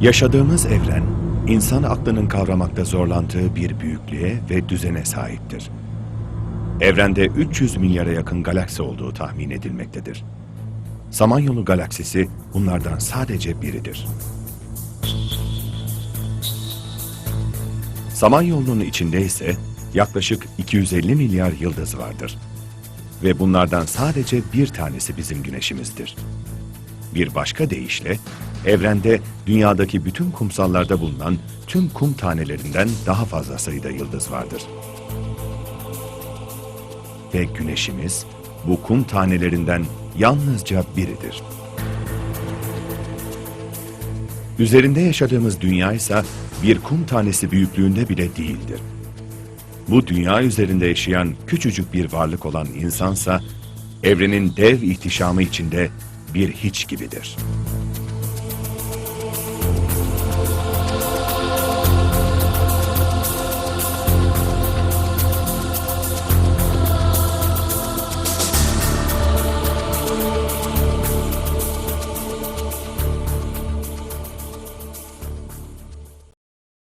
Yaşadığımız evren, insan aklının kavramakta zorlandığı bir büyüklüğe ve düzene sahiptir. Evrende 300 milyara yakın galaksi olduğu tahmin edilmektedir. Samanyolu galaksisi bunlardan sadece biridir. Samanyolu'nun içinde ise yaklaşık 250 milyar yıldız vardır. Ve bunlardan sadece bir tanesi bizim güneşimizdir. Bir başka deyişle, evrende dünyadaki bütün kumsallarda bulunan tüm kum tanelerinden daha fazla sayıda yıldız vardır. Ve güneşimiz bu kum tanelerinden yalnızca biridir. Üzerinde yaşadığımız dünya ise bir kum tanesi büyüklüğünde bile değildir. Bu dünya üzerinde yaşayan küçücük bir varlık olan insansa, evrenin dev ihtişamı içinde bir hiç gibidir.